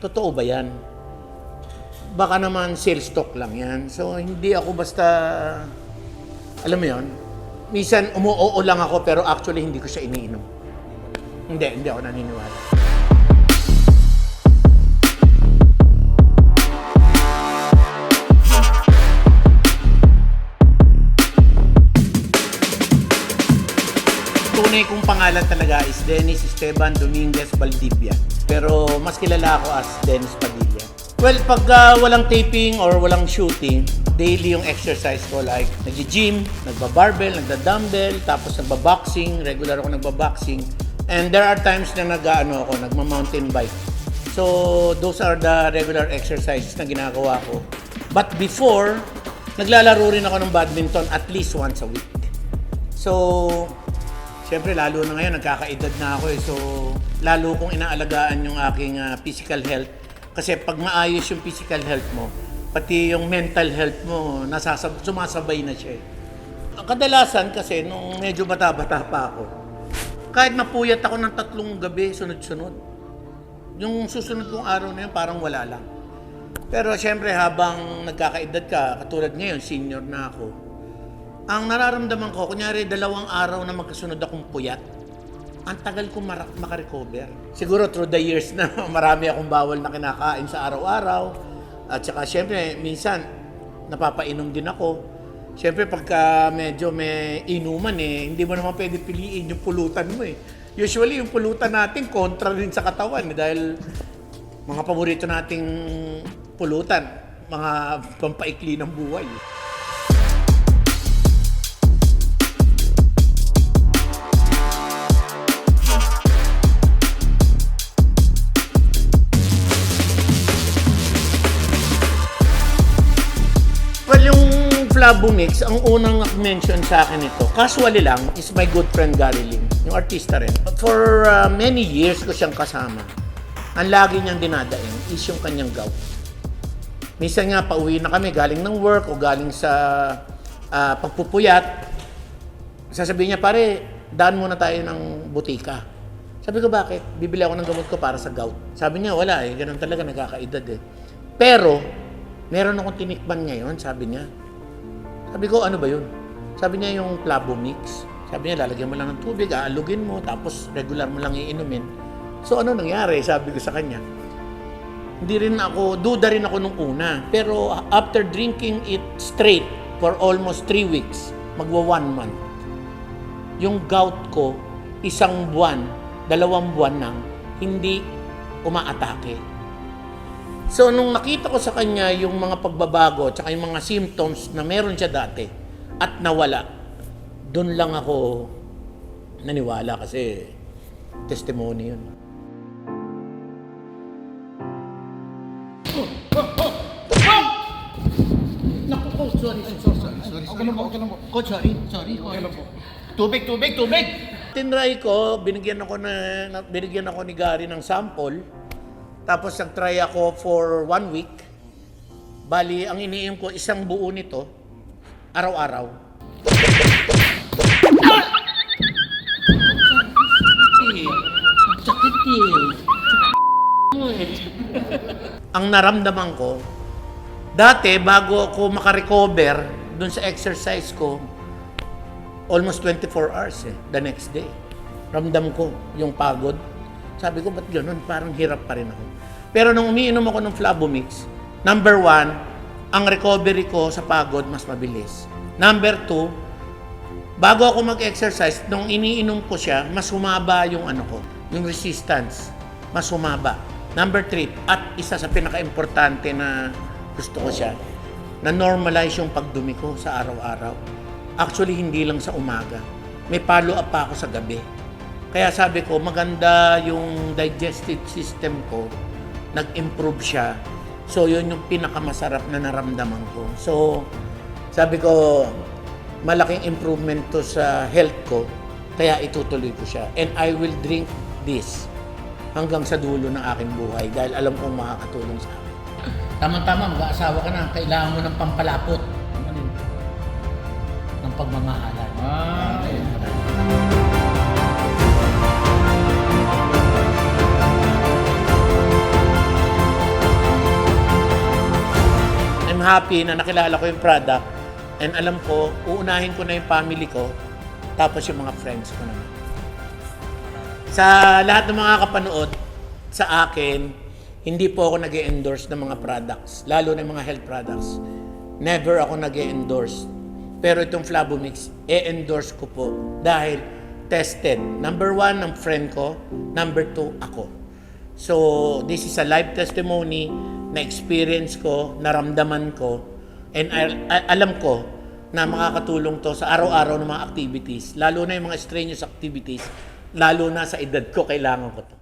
totoo ba yan? Baka naman sales talk lang yan. So, hindi ako basta, alam mo yon minsan umuoo lang ako pero actually hindi ko siya iniinom. Hindi, hindi ako naniniwala. Tunay kong pangalan talaga is Dennis Esteban Dominguez Valdivia. Pero mas kilala ako as Dennis Padilla. Well, pag ah, walang taping or walang shooting, daily yung exercise ko like nag-gym, nagba-barbell, nagda-dumbbell, tapos nagba-boxing, regular ako nagba-boxing. And there are times na nag-ano ako, nagma-mountain bike. So, those are the regular exercises na ginagawa ko. But before, naglalaro rin ako ng badminton at least once a week. So, Siyempre, lalo na ngayon, nagkakaedad na ako eh. So, lalo kong inaalagaan yung aking ah, physical health. Kasi pag maayos yung physical health mo, pati yung mental health mo, nasasab sumasabay na siya eh. Ang Kadalasan kasi, nung medyo bata-bata pa ako, kahit napuyat ako ng tatlong gabi, sunod-sunod. Yung susunod kong araw na yun, parang wala lang. Pero siyempre, habang nagkakaedad ka, katulad ngayon, senior na ako, ang nararamdaman ko, kunyari dalawang araw na magkasunod akong puyat, ang tagal ko mara- makarecover. Siguro through the years na marami akong bawal na kinakain sa araw-araw. At saka syempre, minsan, napapainom din ako. Syempre, pagka medyo may inuman eh, hindi mo naman pwede piliin yung pulutan mo eh. Usually, yung pulutan natin, kontra rin sa katawan eh, dahil mga paborito nating pulutan, mga pampaikli ng buhay. Well, Flabomix, ang unang mention sa akin ito, casually lang, is my good friend Gary Lim, yung artista rin. For uh, many years ko siyang kasama. Ang lagi niyang dinadaing is yung kanyang gout. Minsan nga, pauwi na kami galing ng work o galing sa ah, pagpupuyat. Sasabihin niya, pare, daan muna tayo ng butika. Sabi ko, bakit? Bibili ako ng gamot ko para sa gout. Sabi niya, wala eh. Ganun talaga, nagkakaedad eh. Pero, meron akong tinikman ngayon, sabi niya. Sabi ko, ano ba yun? Sabi niya yung Plabomix. Sabi niya, lalagyan mo lang ng tubig, aalugin mo, tapos regular mo lang iinumin. So, ano nangyari? Sabi ko sa kanya. Hindi rin ako, duda rin ako nung una. Pero after drinking it straight for almost three weeks, magwa one month, yung gout ko, isang buwan, dalawang buwan nang hindi umaatake. So, nung nakita ko sa kanya yung mga pagbabago at yung mga symptoms na meron siya dati at nawala, doon lang ako naniwala kasi testimony yun. Naku, coach, sorry, sorry, sorry, sorry. Okay lang po, okay lang po. Coach, sorry, sorry. Okay lang po. Tubig, tubig, tubig! Tinry ko, binigyan ako na, na- binigyan ako ni Gary ng sample. Tapos nag-try ako for one week. Bali, ang iniim ko, isang buo nito, araw-araw. Ang naramdaman ko, dati bago ako makarecover dun sa exercise ko, almost 24 hours eh, the next day. Ramdam ko yung pagod. Sabi ko, ba't ganun? Parang hirap pa rin ako. Pero nung umiinom ako ng Flabomix, number one, ang recovery ko sa pagod mas mabilis. Number two, bago ako mag-exercise, nung iniinom ko siya, mas humaba yung ano ko, yung resistance. Mas humaba. Number three, at isa sa pinaka-importante na gusto ko siya, na normalize yung pagdumi ko sa araw-araw. Actually, hindi lang sa umaga. May follow-up pa ako sa gabi. Kaya sabi ko, maganda yung digestive system ko. Nag-improve siya. So, yun yung pinakamasarap na naramdaman ko. So, sabi ko, malaking improvement to sa health ko. Kaya itutuloy ko siya. And I will drink this hanggang sa dulo ng aking buhay dahil alam kong makakatulong sa akin. Tama-tama, mag-aasawa ka na. Kailangan mo ng pampalapot. Ng pagmamahalan. Ah, Happy na nakilala ko yung product and alam ko, uunahin ko na yung family ko tapos yung mga friends ko naman. Sa lahat ng mga kapanood sa akin, hindi po ako nag endorse ng mga products, lalo na mga health products. Never ako nag endorse Pero itong Flavomix, e-endorse ko po dahil tested. Number one, ng friend ko. Number two, ako. So, this is a live testimony na experience ko, naramdaman ko, and I- alam ko na makakatulong to sa araw-araw ng mga activities, lalo na yung mga strenuous activities, lalo na sa edad ko, kailangan ko to.